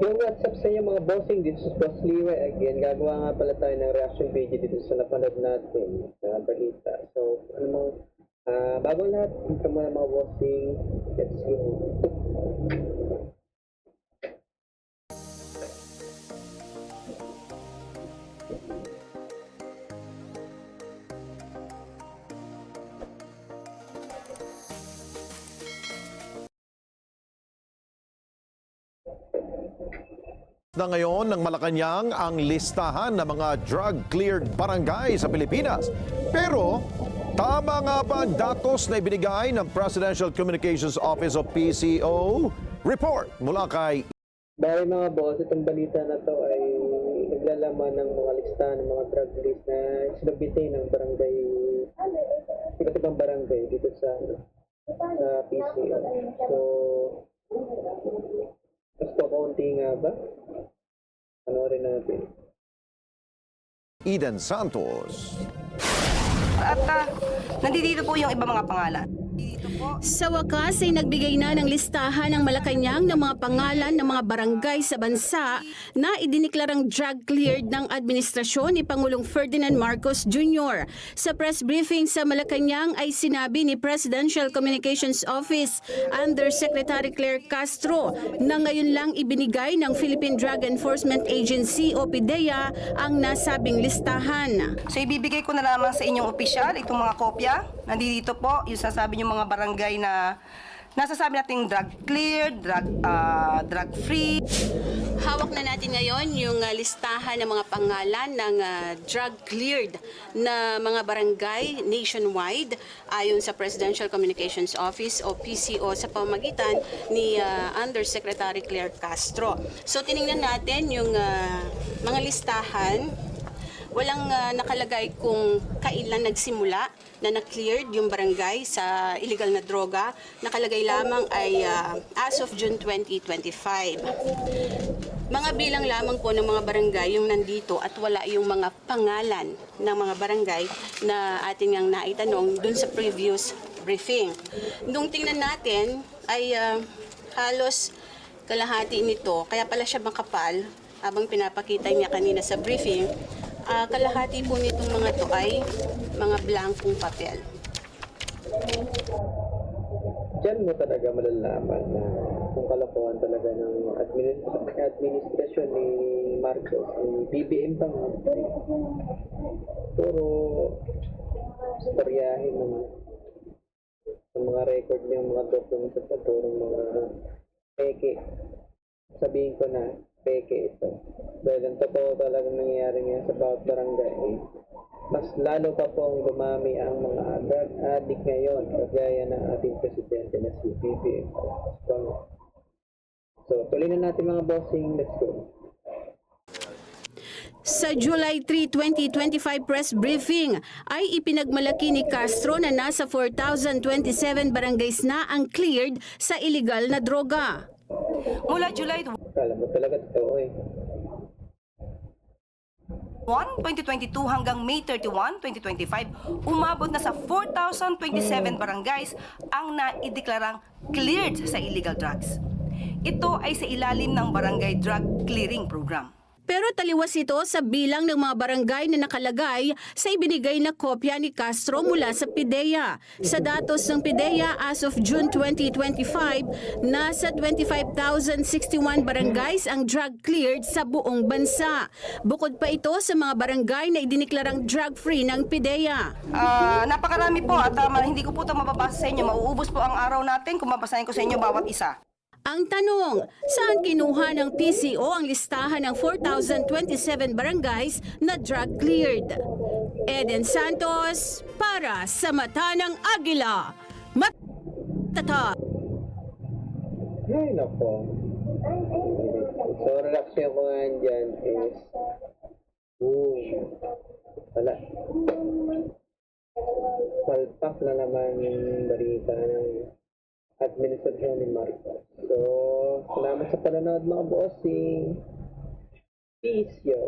Yung WhatsApp sa inyo mga bossing dito sa Boss Liwe, again, gagawa nga pala tayo ng reaction video dito sa napanood natin na balita. So, ano mo, ah bago lahat, intro muna mga bossing, let's go. Na ngayon ng Malacanang ang listahan ng mga drug-cleared barangay sa Pilipinas. Pero, tama nga ba ang datos na ibinigay ng Presidential Communications Office o PCO? Report mula kay Bali mga boss, itong balita na to ay naglalaman ng mga listahan ng mga drug list na sinabitay ng barangay, iba't ibang barangay dito sa sa PCO. So, kaunti nga ba? Panoorin natin. Eden Santos. At ah, nandito po yung iba mga pangalan. Sa wakas ay nagbigay na ng listahan ng Malacanang ng mga pangalan ng mga barangay sa bansa na idiniklarang drug cleared ng administrasyon ni Pangulong Ferdinand Marcos Jr. Sa press briefing sa Malacanang ay sinabi ni Presidential Communications Office Undersecretary Claire Castro na ngayon lang ibinigay ng Philippine Drug Enforcement Agency o PDEA ang nasabing listahan. so ibibigay ko na lamang sa inyong opisyal itong mga kopya. Nandito po yung sasabi yung mga barangay na nasasabi nating drug cleared, drug, ah, drug free. Hawak na natin ngayon yung ah, listahan ng mga pangalan ng ah, drug cleared na mga barangay nationwide ayon sa Presidential Communications Office o PCO sa pamamagitan ni ah, Undersecretary Claire Castro. So tiningnan natin yung ah, mga listahan Walang ah, nakalagay kung kailan nagsimula na na-cleared yung barangay sa illegal na droga. Nakalagay lamang ay ah, as of June 2025. Mga bilang lamang po ng mga barangay yung nandito at wala yung mga pangalan ng mga barangay na ating ang naitanong dun sa previous briefing. Nung tingnan natin ay ah, halos kalahati nito, kaya pala siya makapal habang pinapakita niya kanina sa briefing, ah, kalahati po nitong mga to ay mga blankong papel. Diyan mo talaga malalaman na kung kalokohan talaga ng admin- administrasyon ni Marcos, ni BBM pa nga. Puro storyahin ng, ng mga record niyang mga documents at puro mga peke. Sabihin ko na, peke ito. Dahil ang totoo talagang nangyayari ngayon sa bawat barangay, mas lalo pa pong dumami ang mga drug addict ngayon, kagaya ng ating presidente na si BBM. So, tuloy na natin mga bossing. Let's go. Sa July 3, 2025 press briefing ay ipinagmalaki ni Castro na nasa 4,027 barangays na ang cleared sa illegal na droga. Mula July Kala mo talaga totoo eh. 1, 2022 hanggang May 31, 2025, umabot na sa 4,027 barangays ang naideklarang cleared sa illegal drugs. Ito ay sa ilalim ng Barangay Drug Clearing Program. Pero taliwas ito sa bilang ng mga barangay na nakalagay sa ibinigay na kopya ni Castro mula sa PIDEA. Sa datos ng PIDEA as of June 2025, nasa 25,061 barangays ang drug cleared sa buong bansa. Bukod pa ito sa mga barangay na idiniklarang drug-free ng PIDEA. Ah, napakarami po at ah, hindi ko po ito mababasa sa inyo. Mauubos po ang araw natin kung mabasahin ko sa inyo bawat isa. Ang tanong, saan kinuha ng PCO ang listahan ng 4,027 barangays na drug cleared? Eden Santos para sa Mata ng Agila. Matata. Ay, nako. So, reaction ko nga dyan is, boom. Wala. Palpak na naman yung balita ng administrasyon ni Marcos. So, salamat sa panonood mga bossing. Peace, yo.